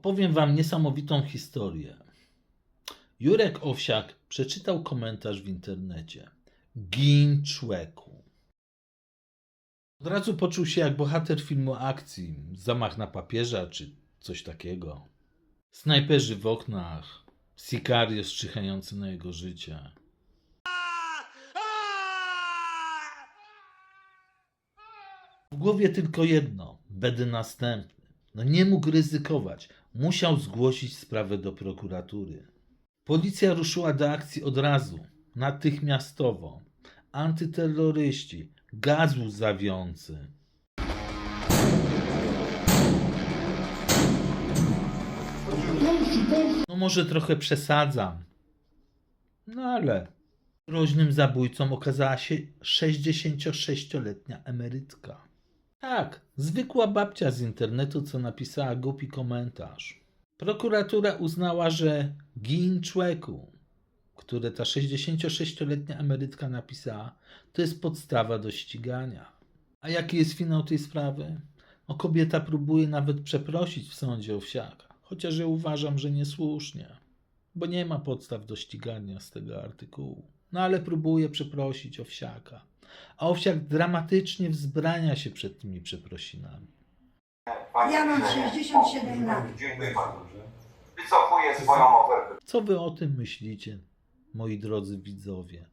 Opowiem wam niesamowitą historię. Jurek Owsiak przeczytał komentarz w internecie. Gin człeku. Od razu poczuł się jak bohater filmu akcji, zamach na papieża czy coś takiego. Snajperzy w oknach, Sicario strzychający na jego życie. W głowie tylko jedno, będę następny. No nie mógł ryzykować, musiał zgłosić sprawę do prokuratury. Policja ruszyła do akcji od razu, natychmiastowo. Antyterroryści, gaz łzawiący. No może trochę przesadzam. No ale groźnym zabójcą okazała się 66-letnia emerytka. Tak, zwykła babcia z internetu, co napisała głupi komentarz. Prokuratura uznała, że gin człeku, które ta 66-letnia emerytka napisała, to jest podstawa do ścigania. A jaki jest finał tej sprawy? O, kobieta próbuje nawet przeprosić w sądzie Owsiaka, chociaż ja uważam, że niesłusznie, bo nie ma podstaw do ścigania z tego artykułu. No ale próbuje przeprosić Owsiaka. A Owsiak dramatycznie wzbrania się przed tymi przeprosinami. Ja mam 67 lat. Dziękuję bardzo. Wycofuję swoją ofertę. Co wy o tym myślicie, moi drodzy widzowie?